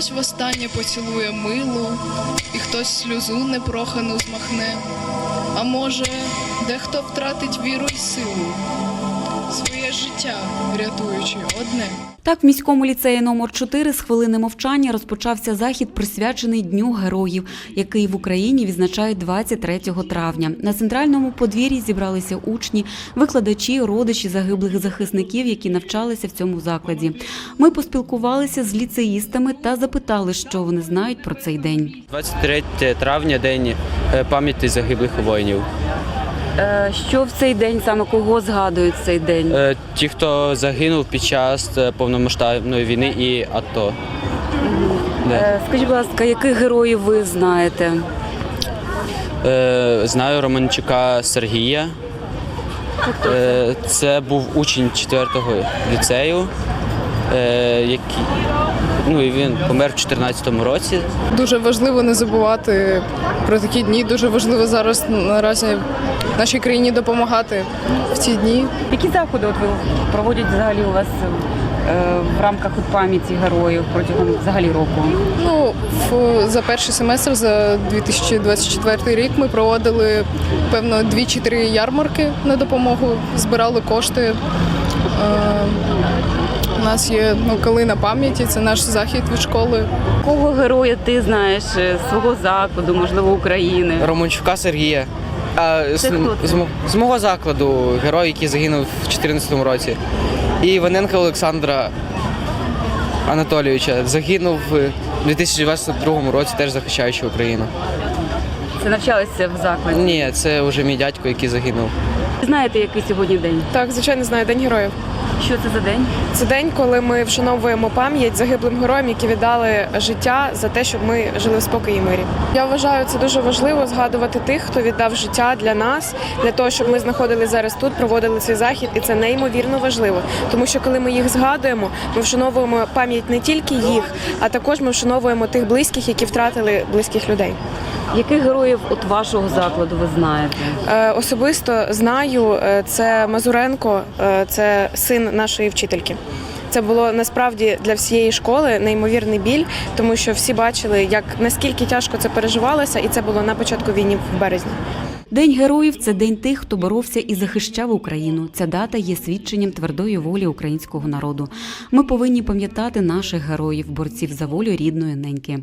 хтось востаннє поцілує милу, і хтось сльозу непрохану змахне. А може, дехто втратить віру й силу, своє життя рятуючи одне. Так, в міському ліцеї номер 4 з хвилини мовчання розпочався захід, присвячений Дню героїв, який в Україні відзначають 23 травня. На центральному подвір'ї зібралися учні, викладачі, родичі загиблих захисників, які навчалися в цьому закладі. Ми поспілкувалися з ліцеїстами та запитали, що вони знають про цей день. 23 травня день е, пам'яті загиблих воїнів. Що в цей день саме кого згадують цей день? Е, Ті, хто загинув під час е, повномасштабної війни і АТО. Да. Скажіть, будь ласка, яких героїв ви знаєте? Е, Знаю Романчука Сергія. Е, Це був учень 4-го ліцею, е, ну, і він помер в 2014 році. Дуже важливо не забувати про такі дні. Дуже важливо зараз наразі нашій країні допомагати в ці дні. Які заходи от ви проводять взагалі у вас е, в рамках пам'яті героїв протягом взагалі року? Ну, в, за перший семестр, за 2024 рік, ми проводили певно дві чи три ярмарки на допомогу, збирали кошти. У нас є ну, калина пам'яті, це наш захід від школи. Кого героя ти знаєш е, свого закладу, можливо, України? Романчука Сергія. А, з, хто це? з, з мого закладу герой, який загинув в 2014 році. І Іваненка Олександра Анатолійовича загинув в 2022 році, теж захищаючи Україну. Це навчалися в закладі. Ні, це вже мій дядько, який загинув. Знаєте, який сьогодні день? Так, звичайно, знаю День героїв. Що це за день? Це день, коли ми вшановуємо пам'ять загиблим героям, які віддали життя за те, щоб ми жили в спокої і мирі. Я вважаю, це дуже важливо згадувати тих, хто віддав життя для нас, для того, щоб ми знаходились зараз тут, проводили цей захід, і це неймовірно важливо. Тому що коли ми їх згадуємо, ми вшановуємо пам'ять не тільки їх, а також ми вшановуємо тих близьких, які втратили близьких людей. Яких героїв от вашого закладу ви знаєте? Е, Особисто знаю, е, це Мазуренко, е, це син нашої вчительки. Це було насправді для всієї школи неймовірний біль, тому що всі бачили, як наскільки тяжко це переживалося, і це було на початку війни в березні. День героїв це день тих, хто боровся і захищав Україну. Ця дата є свідченням твердої волі українського народу. Ми повинні пам'ятати наших героїв, борців за волю рідної неньки.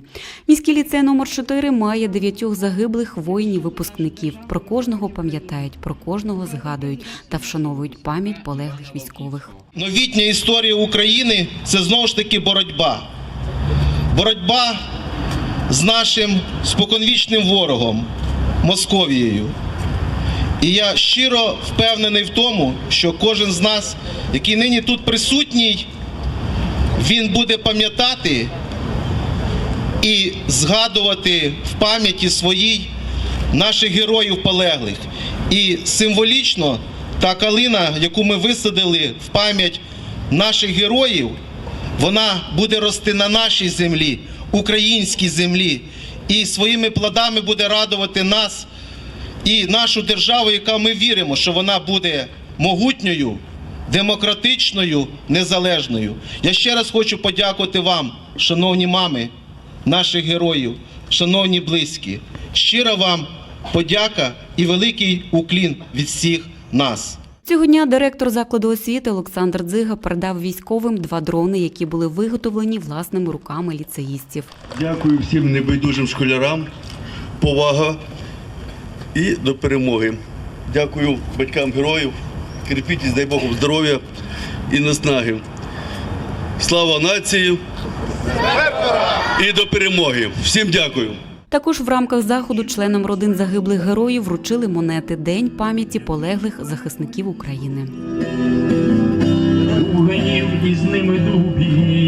Міський ліцей номер 4 має дев'ятьох загиблих воїнів-випускників. Про кожного пам'ятають, про кожного згадують та вшановують пам'ять полеглих військових. Новітня історія України це знову ж таки боротьба. Боротьба з нашим споконвічним ворогом Московією. І я щиро впевнений в тому, що кожен з нас, який нині тут присутній, він буде пам'ятати і згадувати в пам'яті своїй наших героїв полеглих. І символічно та калина, яку ми висадили в пам'ять наших героїв, вона буде рости на нашій землі, українській землі, і своїми плодами буде радувати нас і нашу державу, яка ми віримо, що вона буде могутньою, демократичною, незалежною. Я ще раз хочу подякувати вам, шановні мами, наших героїв, шановні близькі. Щира вам подяка і великий уклін від всіх нас. Цього дня директор закладу освіти Олександр Дзига передав військовим два дрони, які були виготовлені власними руками ліцеїстів. Дякую всім небайдужим школярам, повага і до перемоги. Дякую батькам героїв, терпіть, дай Богу здоров'я і наснаги. Слава нації і до перемоги. Всім дякую. Також в рамках заходу членам родин загиблих героїв вручили монети День пам'яті полеглих захисників України. Уганів із ними дубі.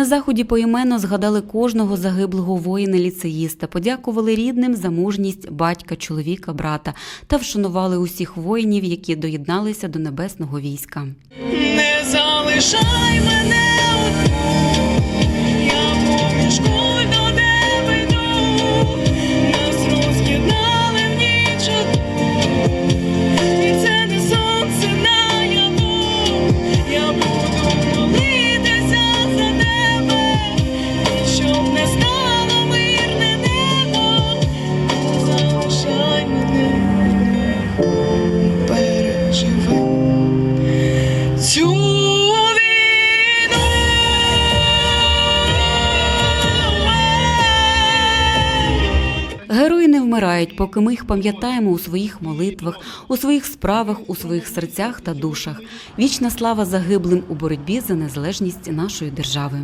На заході поіменно згадали кожного загиблого воїна-ліцеїста, подякували рідним за мужність батька, чоловіка, брата та вшанували усіх воїнів, які доєдналися до небесного війська. Не залишай мене Герої не вмирають, поки ми їх пам'ятаємо у своїх молитвах, у своїх справах, у своїх серцях та душах. Вічна слава загиблим у боротьбі за незалежність нашої держави.